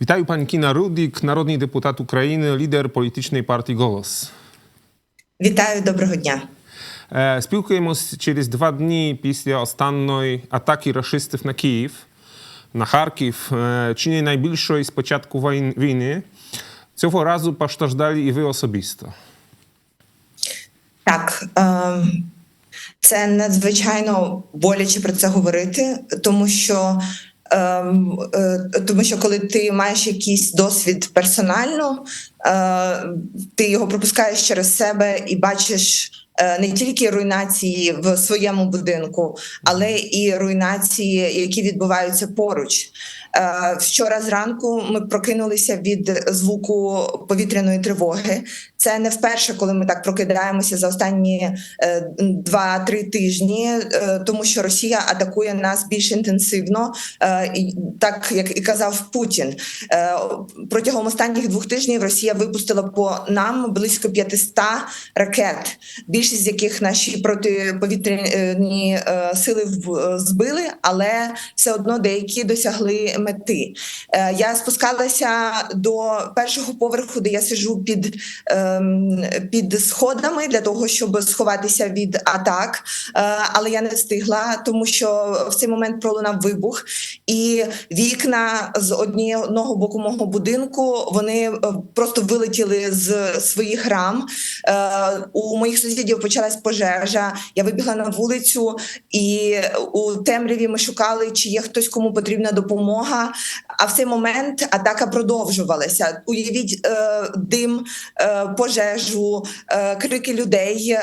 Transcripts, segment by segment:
Вітаю пані Кіна Рудік, народний депутат України, лідер політичної партії Голос. Вітаю, доброго дня. Спілкуємось через два дні після останньої атаки рашистів на Київ, на Харків, чи не найбільшої з початку війни. Цього разу постраждали і ви особисто. Так, це надзвичайно боляче про це говорити, тому що. Ем, е, Тому що коли ти маєш якийсь досвід персонально, ти його пропускаєш через себе і бачиш е, не тільки руйнації в своєму будинку, але і руйнації, які відбуваються поруч. Е, Вчора зранку ми прокинулися від звуку повітряної тривоги. Це не вперше, коли ми так прокидаємося за останні е, два-три тижні, е, тому що Росія атакує нас більш інтенсивно, е, так як і казав Путін. Е, Протягом останніх двох тижнів Росія випустила по нам близько 500 ракет, більшість з яких наші протиповітряні е, сили в- збили, але все одно деякі досягли мети. Е, Я спускалася до першого поверху, де я сиджу під, ем, під сходами для того, щоб сховатися від атак, Е, але я не встигла, тому що в цей момент пролунав вибух, і вікна з одного боку мого будинку вони е, просто вилетіли з своїх рам. Е, У моїх сусідів почалась пожежа. Я вибігла на вулицю, і у темряві ми шукали, чи є хтось, кому потрібна допомога. А в цей момент атака продовжувалася. Уявіть е, дим, е, пожежу, крики людей,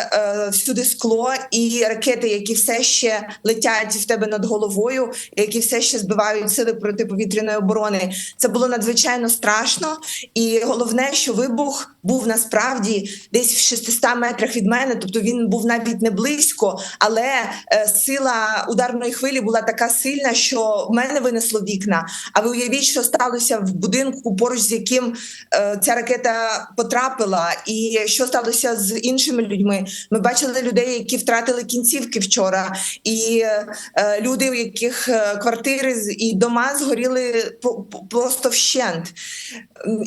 всюди скло і ракети, які все ще летять в тебе над головою, які все ще збивають сили протиповітряної оборони. Це було надзвичайно страшно. І головне, що вибух був насправді десь в 600 метрах від мене, тобто він був навіть не близько, але е, сила ударної хвилі була така сильна, що в мене винесло вікна. А ви уявіть, що сталося в будинку, поруч з яким е, ця ракета потрапила, і що сталося з іншими людьми. Ми бачили людей, які втратили кінцівки вчора, і е, люди, у яких квартири і дома згоріли просто вщент.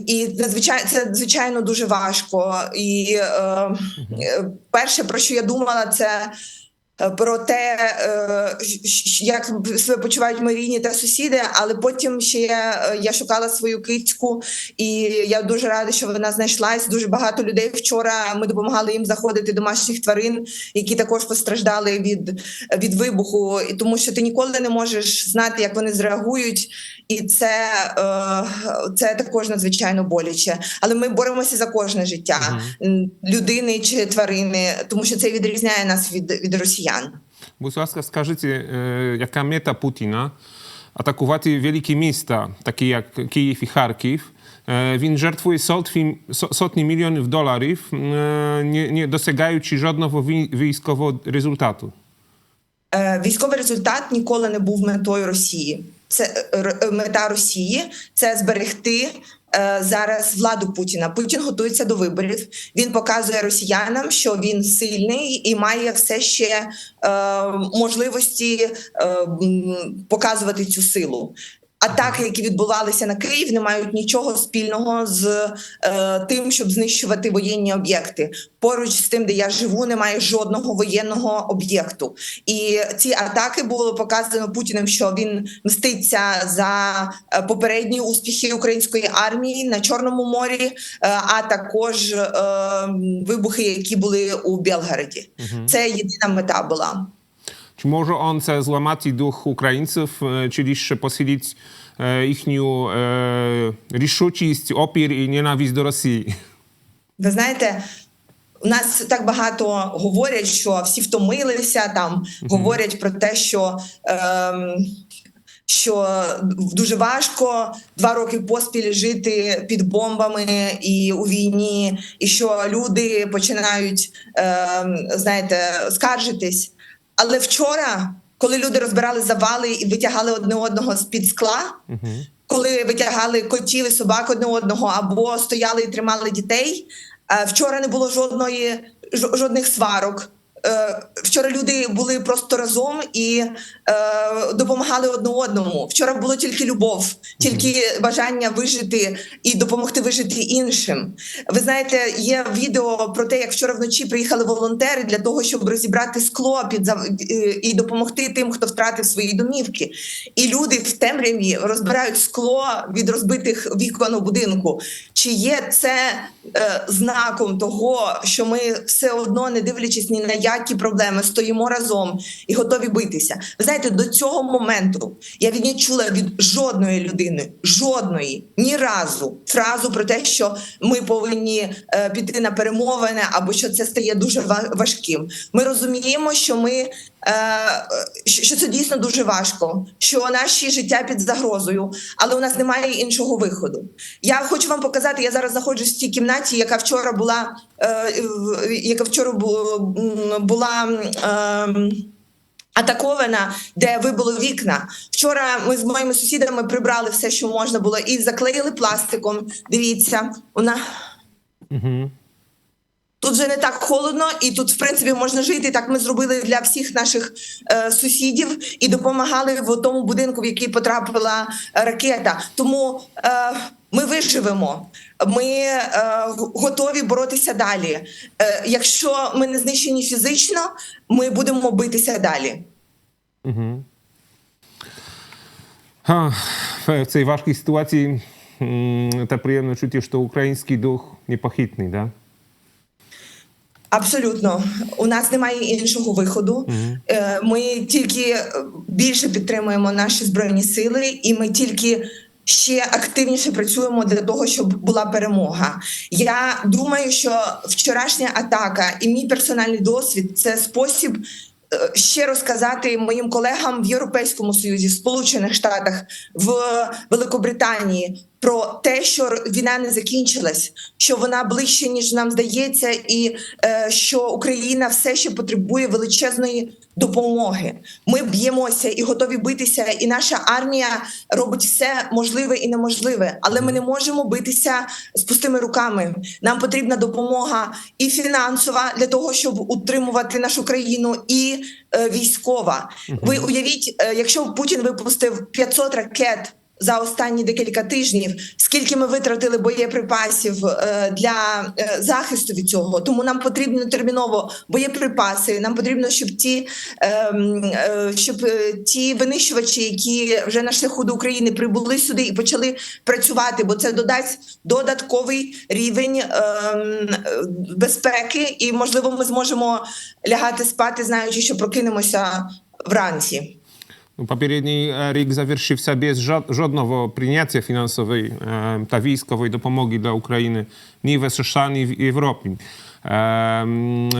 І надзвичайно це звичайно дуже важко. І е, е, перше, про що я думала, це. е, Про те, е, як себе почувають мої рідні та сусіди, але потім ще я, я шукала свою кицьку, і я дуже рада, що вона знайшлась. Дуже багато людей вчора. Ми допомагали їм заходити домашніх тварин, які також постраждали від, від вибуху, і тому що ти ніколи не можеш знати, як вони зреагують, і це, е, це також надзвичайно боляче. Але ми боремося за кожне життя м, людини чи тварини, тому що це відрізняє нас від, від росіян. Будь ласка, скажіть, е, яка мета Путіна атакувати великі міста, такі як Київ і Харків. Е, Він жертвує сотні, сотні мільйонів доларів, не, не досягаючи жодного вій- військового результату. Військовий результат ніколи не був метою Росії. Це е, е, мета Росії це зберегти е, зараз владу Путіна. Путін готується до виборів. Він показує росіянам, що він сильний і має все ще можливості показувати цю силу. Атаки, які відбувалися на Київ, не мають нічого спільного з е, тим, щоб знищувати воєнні об'єкти. Поруч з тим, де я живу, немає жодного воєнного об'єкту. І ці атаки було показано Путіним, що він мститься за е, попередні успіхи української армії на Чорному морі, е, а також е, вибухи, які були у Белгороді. Це єдина мета була. Чи може он це зламати дух українців, е, чи лише посилити е, їхню е, рішучість, опір і ненависть до Росії? Ви знаєте, у нас так багато говорять, що всі втомилися там, говорять про те, що. Ем, що дуже важко два роки поспіль жити під бомбами і у війні, і що люди починають ем, знаєте, скаржитись. Але вчора, коли люди розбирали завали і витягали одне одного з під скла, коли витягали котів і собак одне одного, або стояли і тримали дітей. е, Вчора не було жодної жодних сварок. Е, Вчора люди були просто разом і е, допомагали одне одному. Вчора було тільки любов, тільки бажання вижити і допомогти вижити іншим. Ви знаєте, є відео про те, як вчора вночі приїхали волонтери для того, щоб розібрати скло під зав- і допомогти тим, хто втратив свої домівки. І люди в темряві розбирають скло від розбитих вікон у будинку. Чи є це е, знаком того, що ми все одно, не дивлячись ні на які проблеми, стоїмо разом і готові битися? Ви знаєте, до цього моменту я від не чула від жодної людини, жодної ні разу фразу про те, що ми повинні е, піти на перемовини або що це стає дуже ва- важким. Ми розуміємо, що ми що що це дійсно дуже важко, що наші життя під загрозою, але у нас немає іншого виходу. Я хочу вам показати. Я зараз знаходжусь в тій кімнаті, яка вчора була, е, яка вчора була. ем, Атакована, де вибило вікна. Вчора ми з моїми сусідами прибрали все, що можна було, і заклеїли пластиком. Дивіться, вона тут вже не так холодно, і тут, в принципі, можна жити. Так ми зробили для всіх наших е, сусідів і допомагали в тому будинку, в який потрапила е, ракета. Тому е, ми виживемо. Ми е, готові боротися далі. Е, якщо ми не знищені фізично, ми будемо битися далі. W tej ważkiej sytuacji mm, ta przyjemne czucie, że to ukraiński duch niepochitny, da? Абсолютно, у нас немає іншого виходу. Е, Ми тільки е, більше підтримуємо наші збройні сили, і ми тільки ще активніше працюємо для того, щоб була перемога. Я думаю, що вчорашня атака і мій персональний досвід це спосіб. е, Ще розказати моїм колегам в Європейському Союзі, в Сполучених Штатах, в Великобританії про те, що війна не закінчилась, що вона ближче ніж нам здається, і е, що Україна все ще потребує величезної допомоги. Ми б'ємося і готові битися, і наша армія робить все можливе і неможливе, але ми не можемо битися з пустими руками. Нам потрібна допомога і фінансова для того, щоб утримувати нашу країну, і е, військова. Ви уявіть, е, якщо Путін випустив 500 ракет. За останні декілька тижнів, скільки ми витратили боєприпасів е, для е, захисту від цього, тому нам потрібно терміново боєприпаси. Нам потрібно, щоб ті, ем, е, щоб ті винищувачі, які вже на шляху до України прибули сюди і почали працювати, бо це додасть додатковий рівень ем, безпеки, і можливо, ми зможемо лягати спати, знаючи, що прокинемося вранці. No, poprzedni rok zaвершився без ża- żadnego przyjęcia finansowej, e, ta wojskowej dopomogi dla Ukrainy, ni w США, ni w Europie. E,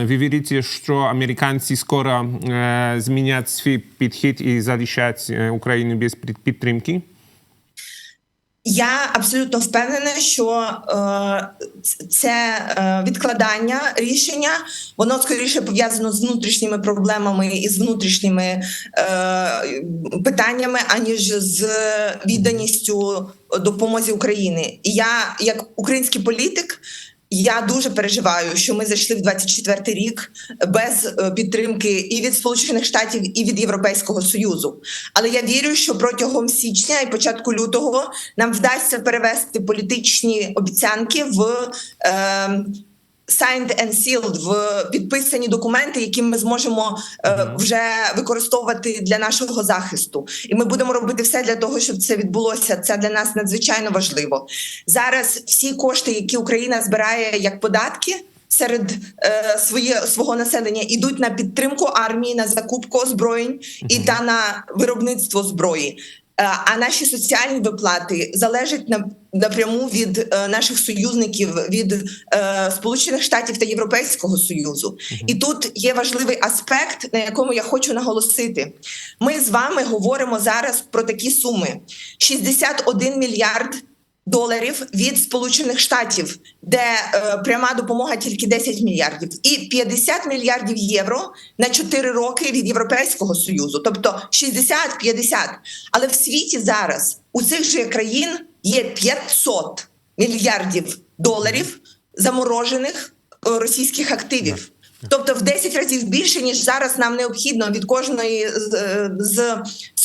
Wy wierzycie, że Amerykanci skoro e, zmienią swój podchód i залишать e, Ukrainę bez pід- підтримки? Я абсолютно впевнена, що е, це е, відкладання рішення воно скоріше пов'язано з внутрішніми проблемами і з внутрішніми е, питаннями, аніж з відданістю допомозі Україні. І я, як український політик, я дуже переживаю, що ми зайшли в 24-й рік без е, підтримки і від Сполучених Штатів, і від Європейського Союзу. Але я вірю, що протягом січня і початку лютого нам вдасться перевести політичні обіцянки в. Е, Signed and sealed, в підписані документи, які ми зможемо е, вже використовувати для нашого захисту, і ми будемо робити все для того, щоб це відбулося. Це для нас надзвичайно важливо. Зараз всі кошти, які Україна збирає як податки. Серед е, своє свого населення ідуть на підтримку армії, на закупку озброєнь і та на виробництво зброї. Е, А наші соціальні виплати залежать на напряму від е, наших союзників від е, Сполучених Штатів та Європейського Союзу. І тут є важливий аспект, на якому я хочу наголосити. Ми з вами говоримо зараз про такі суми: 61 мільярд. Доларів від Сполучених Штатів, де е, пряма допомога тільки 10 мільярдів, і 50 мільярдів євро на 4 роки від Європейського союзу, тобто 60-50. Але в світі зараз у цих же країн є 500 мільярдів доларів заморожених е, російських активів. Тобто в 10 разів більше ніж зараз нам необхідно від кожної з, е, з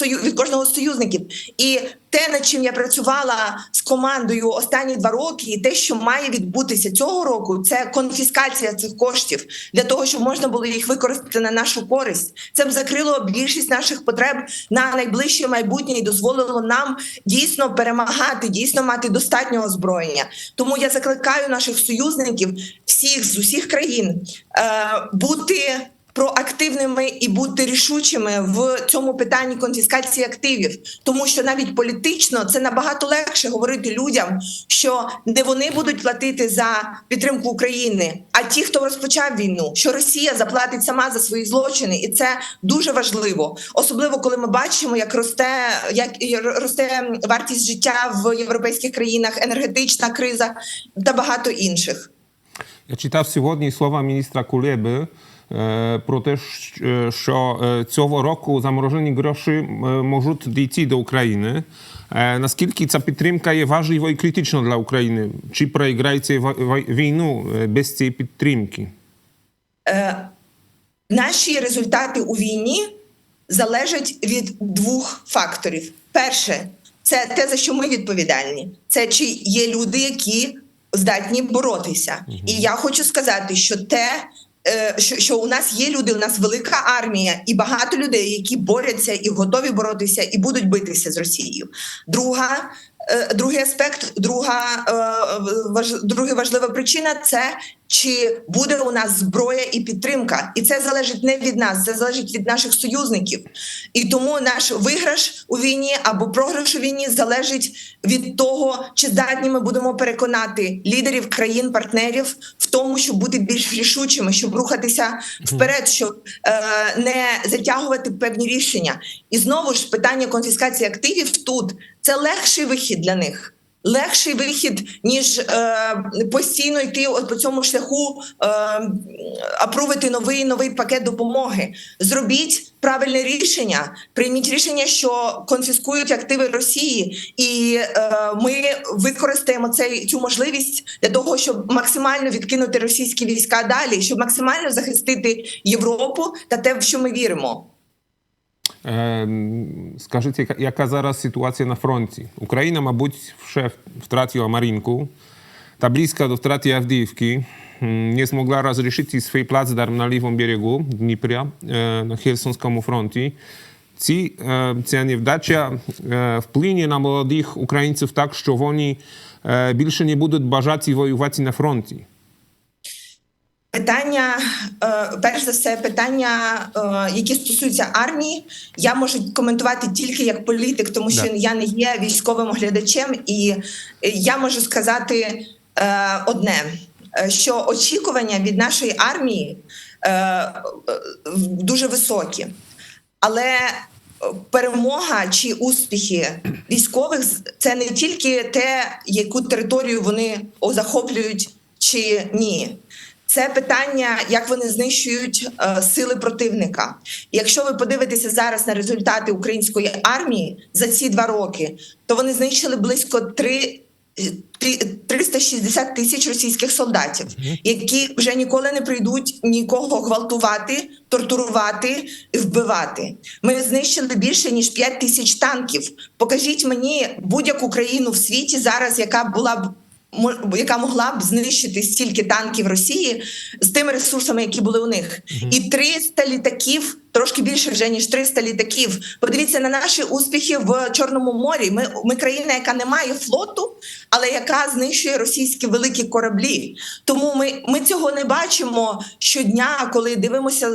від кожного союзників. І те, над чим я працювала з командою останні два роки, і те, що має відбутися цього року, це конфіскація цих коштів для того, щоб можна було їх використати на нашу користь. Це б закрило більшість наших потреб на найближче майбутнє і дозволило нам дійсно перемагати, дійсно мати достатньо озброєння. Тому я закликаю наших союзників всіх з усіх країн е, бути проактивними і бути рішучими в цьому питанні конфіскації активів, тому що навіть політично це набагато легше говорити людям, що не вони будуть платити за підтримку України, а ті, хто розпочав війну, що Росія заплатить сама за свої злочини, і це дуже важливо, особливо коли ми бачимо, як росте як росте вартість життя в європейських країнах, енергетична криза та багато інших. Я читав сьогодні слова міністра Кулеби про те, що е, цього року заморожені гроші е, можуть дійти до України. Е, Наскільки ця підтримка є важлива і критична для України? Чи проіграється війну е, без цієї підтримки? Е, наші результати у війні залежать від двох факторів. Перше, це те, за що ми відповідальні. Це чи є люди, які здатні боротися. І я хочу сказати, що те, е, що, що у нас є люди, у нас велика армія і багато людей, які борються і готові боротися, і будуть битися з Росією. Друга. е, Другий аспект, друга е, важ, друга важлива причина це чи буде у нас зброя і підтримка, і це залежить не від нас, це залежить від наших союзників. І тому наш виграш у війні або програш у війні залежить від того, чи здатні ми будемо переконати лідерів країн-партнерів в тому, щоб бути більш рішучими, щоб рухатися вперед, щоб е, не затягувати певні рішення. І знову ж питання конфіскації активів тут це легший вихід для них. Легший вихід, ніж е, постійно йти по цьому шляху, е, апрувити новий новий пакет допомоги. Зробіть правильне рішення, прийміть рішення, що конфіскують активи Росії, і е, ми використаємо цей цю можливість для того, щоб максимально відкинути російські війська далі, щоб максимально захистити Європу та те, в що ми віримо. Ем, Скажіть, яка- яка зараз ситуація на фронті? Україна, мабуть, вже втратила Маринку, та близько до втрати Авдіївки. М, Nie zmogła rozrішити свій плацдарм на лівому берегу Дніпра е, на Херсонському фронті. Ці, е, ця невдача е, вплине на молодих українців так, що вони е, більше не будуть бажати воювати на фронті. Питання, е, перш за все, питання, е, які стосуються армії, я можу коментувати тільки як політик, тому що Да. я не є військовим оглядачем, і е, я можу сказати одне: що очікування від нашої армії дуже високі, але перемога чи успіхи військових це не тільки те, яку територію вони захоплюють чи ні. Це питання, як вони знищують е, сили противника. Якщо ви подивитеся зараз на результати української армії за ці два роки, то вони знищили близько 3, 360 тисяч російських солдатів, які вже ніколи не прийдуть нікого гвалтувати, тортурувати і вбивати. Ми знищили більше ніж 5 тисяч танків. Покажіть мені будь-яку країну в світі зараз, яка була б яка могла б знищити стільки танків Росії з тими ресурсами, які були у них, і 300 літаків. Трошки більше вже ніж 300 літаків. Подивіться на наші успіхи в Чорному морі. Ми, ми країна, яка не має флоту, але яка знищує російські великі кораблі. Тому ми, ми цього не бачимо щодня, коли дивимося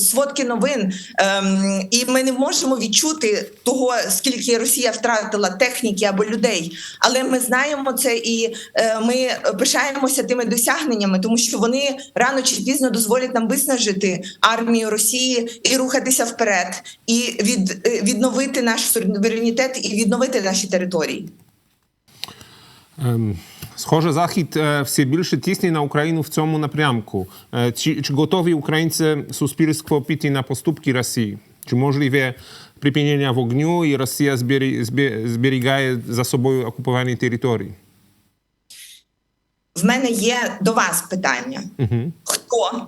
сводки новин. Ем, і ми не можемо відчути того, скільки Росія втратила техніки або людей. Але ми знаємо це і е, ми пишаємося тими досягненнями, тому що вони рано чи пізно дозволять нам виснажити армію Росії і рухатися вперед, і від, е, відновити наш суверенітет і відновити наші території. Ем, Схоже, Захід е, все більше тисне на Україну в цьому напрямку. Е, Чи, чи готові українці суспільство піти на поступки Росії? Чи можливе припинення вогню і Росія збері, збе- зберігає за собою окуповані території? В мене є до вас питання: Угу. хто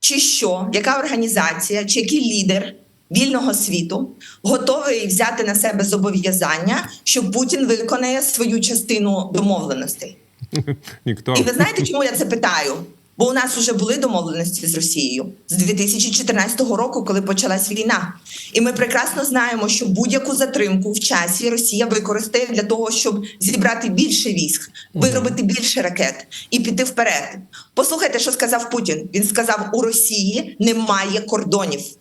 чи що, яка організація, чи який лідер вільного світу готовий взяти на себе зобов'язання, що Путін виконає свою частину домовленостей. Ніхто. І ви знаєте, чому я це питаю? Бо у нас вже були домовленості з Росією з 2014 року, коли почалась війна. І ми прекрасно знаємо, що будь-яку затримку в часі Росія використає для того, щоб зібрати більше військ, виробити більше ракет і піти вперед. Послухайте, що сказав Путін. Він сказав: у Росії немає кордонів.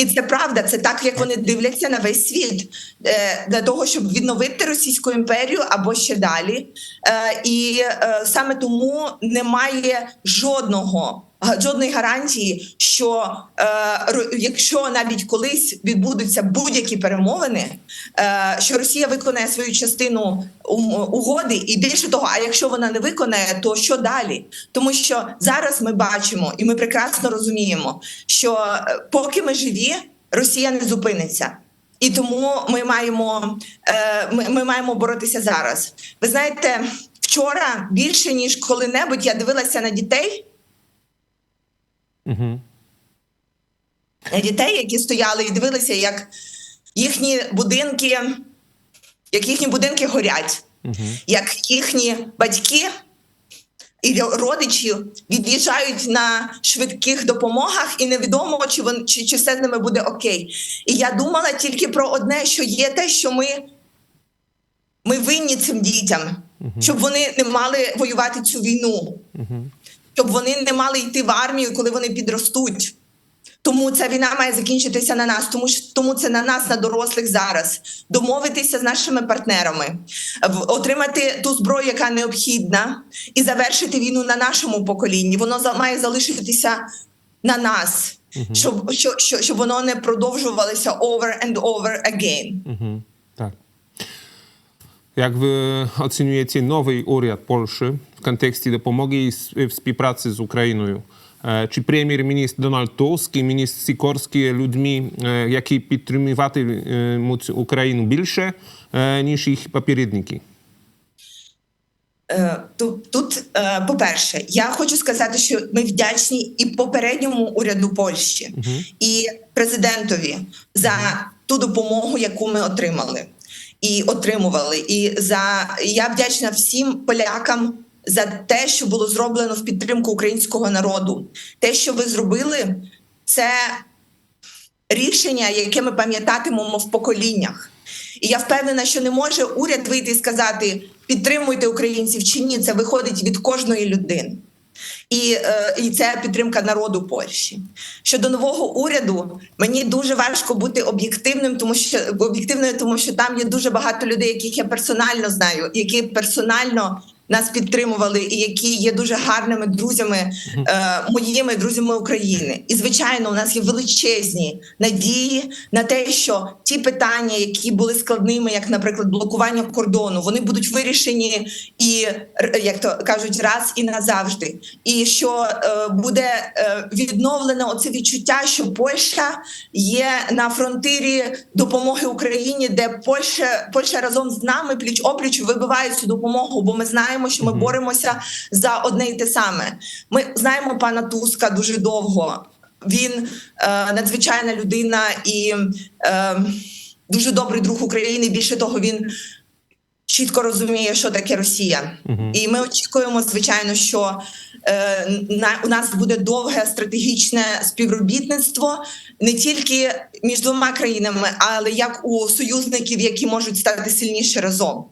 І це правда, це так, як вони дивляться на весь світ е, для того, щоб відновити Російську імперію або ще далі. Е, і е, саме тому немає жодного. Га- Жодної гарантії, що е, якщо навіть колись відбудуться будь-які перемовини, е, що Росія виконає свою частину угоди, і більше того, а якщо вона не виконає, то що далі? Тому що зараз ми бачимо і ми прекрасно розуміємо, що е, поки ми живі, Росія не зупиниться. І тому ми маємо, е, ми, ми маємо боротися зараз. Ви знаєте, вчора більше ніж коли-небудь я дивилася на дітей, Угу. дітей, які стояли і дивилися, як їхні будинки, як їхні будинки горять, Угу. як їхні батьки і родичі від'їжджають на швидких допомогах, і невідомо, чи вон чи, чи все з ними буде окей. І я думала тільки про одне, що є те, що ми, ми винні цим дітям, щоб вони не мали воювати цю війну, щоб вони не мали йти в армію, коли вони підростуть. Тому ця війна має закінчитися на нас, тому що тому це на нас, на дорослих зараз. Домовитися з нашими партнерами, отримати ту зброю, яка необхідна, і завершити війну на нашому поколінні. Воно за- має залишитися на нас, щоб, щоб, щоб, щоб воно не продовжувалося over and over again. Mhm, tak. Jak wy oceniujecie nowy urząd Polski w kontekście dopomogi i s- współpracy z Ukrainą? E, Czy premier minister Donald Tusk i minister Sikorski ludźmi, e, які підтримувати е, Україну більше, ніж їх попередники? Тут, тут по-перше, я хочу сказати, що ми вдячні і попередньому уряду Польщі, і президентові за ту допомогу, яку ми отримали і отримували. І за я вдячна всім полякам за те, що було зроблено в підтримку українського народу. Те, що ви зробили, це рішення, яке ми пам'ятатимемо в поколіннях. І я впевнена, що не може уряд вийти і сказати підтримуйте українців чи ні. Це виходить від кожної людини. І, е, і це підтримка народу Польщі. Щодо нового уряду, мені дуже важко бути об'єктивним, тому що об'єктивною, тому що там є дуже багато людей, яких я персонально знаю, які персонально нас підтримували, і які є дуже гарними друзями, е, моїми друзями України. І звичайно, у нас є величезні надії на те, що ті питання, які були складними, як, наприклад, блокування кордону, вони будуть вирішені і як то кажуть, раз і назавжди. І що е, буде е, відновлено оце відчуття, що Польща є на фронтирі допомоги Україні, де Польща Польща разом з нами пліч опліч вибиває цю допомогу, бо ми знаємо, що ми боремося за одне й те саме. Ми знаємо пана Туска дуже довго. Він е, надзвичайна людина і е, дуже добрий друг України. Більше того, він чітко розуміє, що таке Росія, і ми очікуємо, звичайно, що е, на у нас буде довге стратегічне співробітництво не тільки між двома країнами, але як у союзників, які можуть стати сильніше разом.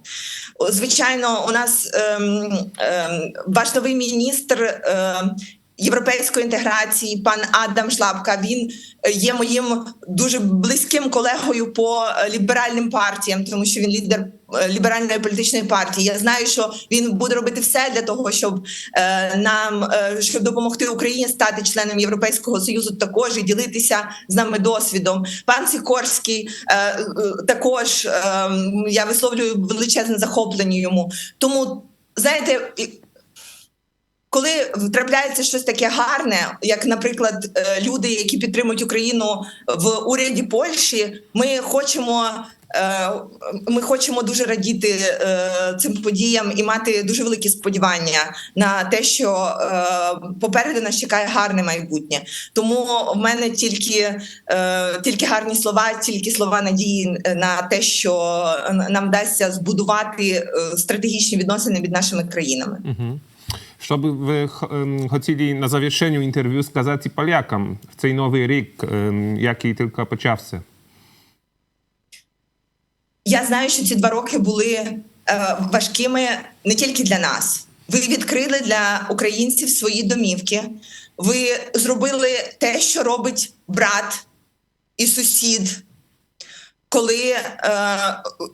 Звичайно, у нас ем, ем, ваш новий міністр. ем, Європейської інтеграції пан Адам Шлапка він е, є моїм дуже близьким колегою по е, ліберальним партіям, тому що він лідер е, ліберальної політичної партії. Я знаю, що він буде робити все для того, щоб нам щоб допомогти Україні стати членом Європейського союзу, також і ділитися з нами досвідом. Пан Сікорський також е, я висловлюю величезне захоплення йому. Тому знаєте. Коли трапляється щось таке гарне, як, наприклад, е, люди, які підтримують Україну в уряді Польщі, ми хочемо Е, Ми хочемо дуже радіти е, цим подіям і мати дуже великі сподівання на те, що попереду нас чекає гарне майбутнє. Тому в мене тільки, тільки гарні слова, тільки слова надії на те, що нам вдасться збудувати стратегічні відносини між нашими країнами. Що би ви ем, хотіли на завершенню інтерв'ю сказати полякам в цей новий рік, ем, який тільки почався? Я знаю, що ці два роки були е, важкими не тільки для нас. Ви відкрили для українців свої домівки. Ви зробили те, що робить брат і сусід, коли, е,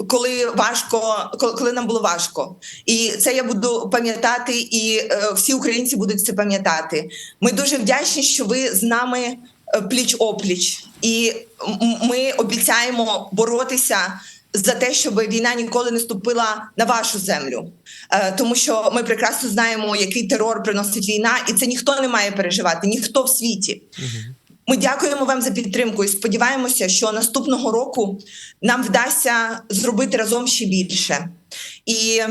коли важко, коли, нам було важко. І це я буду пам'ятати, і е, всі українці будуть це пам'ятати. Ми дуже вдячні, що ви з нами пліч опліч, і ми обіцяємо боротися за те, щоб війна ніколи не ступила на вашу землю, Е, тому що ми прекрасно знаємо, який терор приносить війна, і це ніхто не має переживати, ніхто в світі. Ми дякуємо вам за підтримку і сподіваємося, що наступного року нам вдасться зробити разом ще більше. І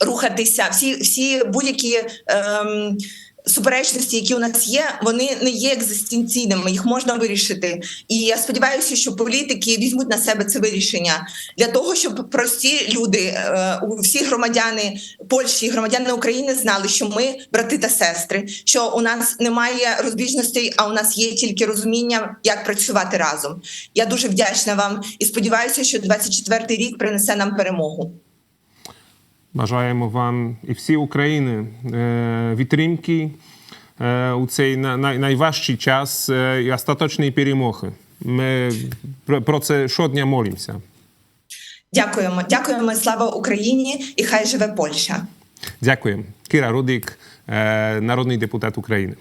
рухатися. Всі, всі будь-які ем, суперечності, які у нас є, вони не є екзистенційними, їх можна вирішити. І я сподіваюся, що політики візьмуть на себе це вирішення для того, щоб прості люди, е, всі громадяни Польщі, громадяни України знали, що ми брати та сестри, що у нас немає розбіжностей, а у нас є тільки розуміння, як працювати разом. Я дуже вдячна вам і сподіваюся, що 24-й рік принесе нам перемогу. Бажаємо вам і всій України е, підтримки е, у цей найважчий час е, і остаточної перемоги. Ми про, це щодня молимося. Дякуємо, дякуємо. Слава Україні і хай живе Польща. Дякуємо. Кіра Рудик, народний депутат України.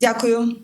Дякую.